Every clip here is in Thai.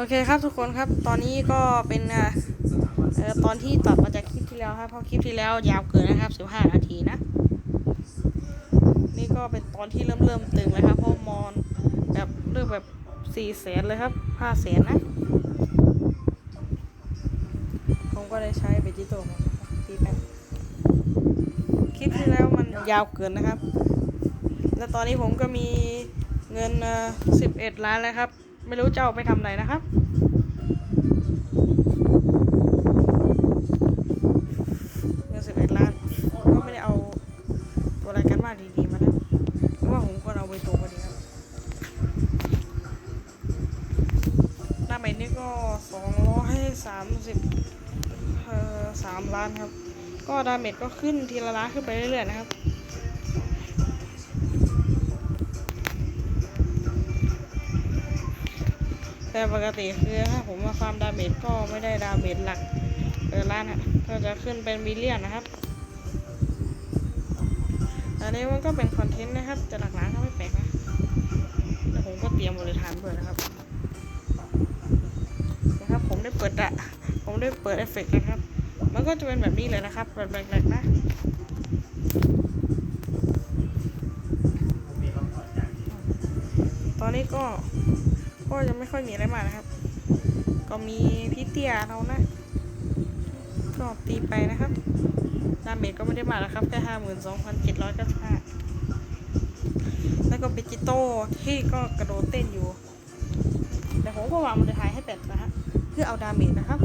โอเคครับทุกคนครับตอนนี้ก็เป็นเอ่อตอนที่ตัดมาจากคลิปที่แล้วครับเพราะคลิปที่แล้วยาวเกินนะครับ15นาทีนะ นี่ก็เป็นตอนที่เริ่มเริ่มตึงเลยครับเพราะมอนแบบเริ่มแบบ4แสนเลยครับ5แสนนะ ผมก็ได้ใช้เบจิโต้มานะครับตีแป๊บคลิปที่แล้วมันยาวเกินนะครับ และตอนนี้ผมก็มีเงินเอ่อ11ล้านแล้วครับ ไม่รู้จะเอาไปทำอะไรนะครับเงิน11ล้านก็ไม่ได้เอาตัวรายการบ้านดีๆมานะเพราะว่าผมก็เอาไปตัวพอดีครับหน้าใหม่นี่ก็230เอ่อ3ล้านครับ ก็ดาเมจก็ขึ้นทีละล้านขึ้นไปเรื่อยๆนะครับ แต่ปกติคือถ้าผมมาฟาร์มดาเมจก็ไม่ได้ดาเมจหลักเออล้านฮะก็จะขึ้นเป็นมิลเลียนนะครับ อันนี้มันก็เป็นคอนเทนต์นะครับแต่หลักล้านก็ไม่แปลกนะแต่ผมก็เตรียมบริฐานด้วยนะครับ นะครับผมได้เปิดอะผมได้เปิดเอฟเฟกต์นะครับ มันก็จะเป็นแบบนี้เลยนะครับแบบแรกๆนะตอนนี้ก็ ก็ยังไม่ค่อยมีอะไรมากนะครับ ก็มีพี่เตียเรานะ ก็ตีไปนะครับดาเมจก็ไม่ได้มากนะครับแค่ห้าหมื่นสองพันเจ็ดร้อยเก้าสิบห้าแล้วก็เบจิโต้ที่ก็กระโดดเต้นอยู่ แต่ผมก็วางมันจะทายให้เป็ดนะฮะเพื่อเอาดาเมจนะครับ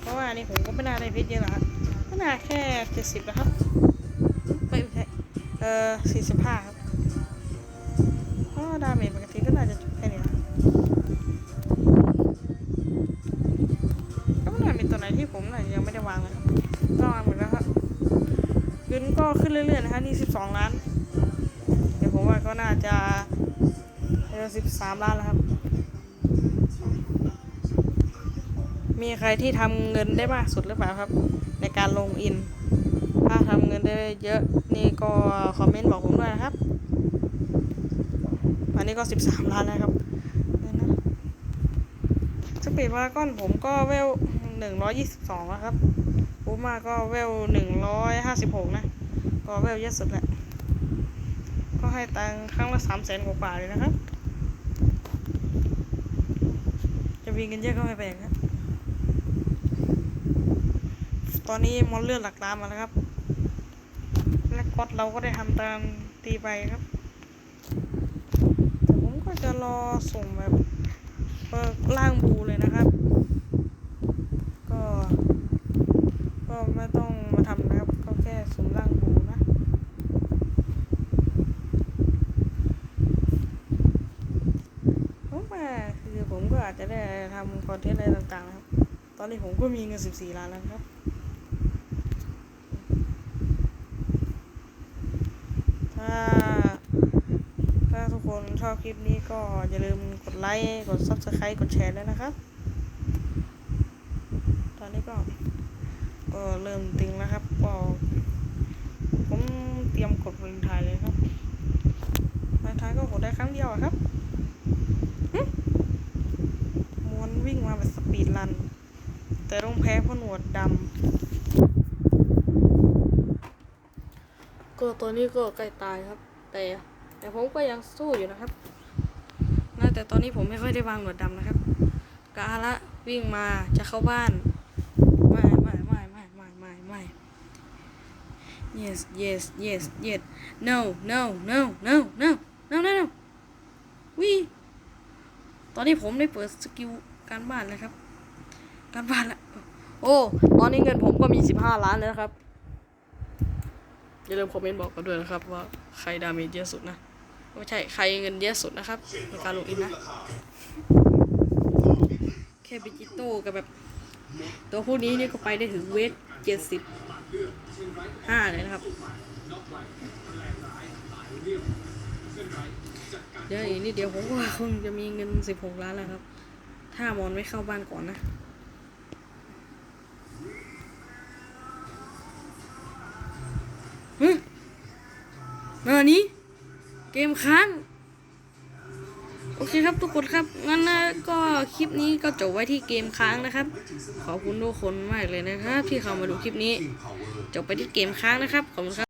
เพราะว่านนี้ผมก็ไม่น่าได้เพชรเยอะหรอกครับก็น่าแค่เจ็ดสิบนะครับไม่ใช่เอ่อสี่สิบห้าครับเพราะว่า ดาเมจปกติก็น่าจะแค่นี้นะก็ไม่น่ามีตัวไหนที่ผมน่ะยังไม่ได้วางเลยครับก็วางหมดแล้วครับเงินก็ขึ้นเรื่อยๆนะครับนี่สิบสองล้านเดี๋ยวผมว่าก็น่าจะเออสิบสามล้านแล้วครับ มีใครที่ทำเงินได้มากสุดหรือเปล่าครับ ในการลงอิน ถ้าทำเงินได้เยอะนี่ก็คอมเมนต์บอกผมด้วยนะครับ อันนี้ก็สิบสามล้านแล้วครับนะสปีดพารากอนผมก็เวลหนึ่งร้อยยี่สิบสองแล้วครับบูมาก็เวลหนึ่งร้อยห้าสิบหกนะ ก็เวลเยอะสุดแหละ ก็ให้ตังค์ครั้งละสามแสนกว่าเลยนะครับ จะมีเงินเยอะก็ไม่แปลกครับตอนนี้มอนเลือดหลักล้านมาแล้วครับ และก๊อตเราก็ได้ทำตามตีไปครับ จะรอส่งแบบเปิดล่างบูเลยนะครับ ก็ ก็ไม่ต้องมาทำนะครับ ก็แค่สุ่มล่างบูนะ ผมว่าคือผมก็อาจจะได้ทำคอนเทนต์อะไรต่างๆนะครับ ตอนนี้ผมก็มีเงิน 14 ล้านแล้วครับ ถ้า ถ้าทุกคน ชอบคลิปนี้ก็อย่าลืมกดไลค์ กด subscribe กดแชร์ด้วยนะครับ ตอนนี้ก็ ก็เริ่มตึงแล้วครับก็ผมเตรียมกดวาเลนไทน์เลยครับวาเลนไทน์ก็กดได้ครั้งเดียวครับมวนวิ่งมาแบบสปีดรัน แต่ต้องแพ้เพราะหนวดดำก็ตัวนี้ก็ใกล้ตายครับ แต่ แต่ผมก็ยังสู้อยู่นะครับนะแต่ตอนนี้ผมไม่ค่อยได้วางหนวดดำนะครับกาละวิ่งมาจะเข้าบ้าน ไม่ไม่ไม่ไม่ไม่ไม่ไม่ yes yes yes yes no no no no no no no no วิตอนนี้ผมได้เปิดสกิลการบ้านแล้วครับ การบ้านแล้วโอ้ ตอนนี้เงินผมก็มี 15 ล้านแล้วนะครับ อย่าลืมคอมเมนต์บอกกันด้วยนะครับว่าใครดาเมจเยอะสุดนะ ไม่ใช่ใครเงินเยอะสุดนะครับในการลงอินนะแค่บิจิโต้กับแบบ ตัวพวกนี้นี่ก็ไปได้ถึงเวทเจ็ดสิบห้าเลยนะครับเดี๋ยวอีกนิดเดียวผมว่าคงจะมีเงินสิบหกล้านแล้วครับ ถ้ามอนไม่เข้าบ้านก่อนนะฮึเออนี้ เกมค้างโอเคครับทุกคนครับ งั้นนะก็คลิปนี้ก็จบไว้ที่เกมค้างนะครับ ขอบคุณทุกคนมากเลยนะครับ ที่เข้ามาดูคลิปนี้ จบไปที่เกมค้างนะครับ ขอบคุณครับ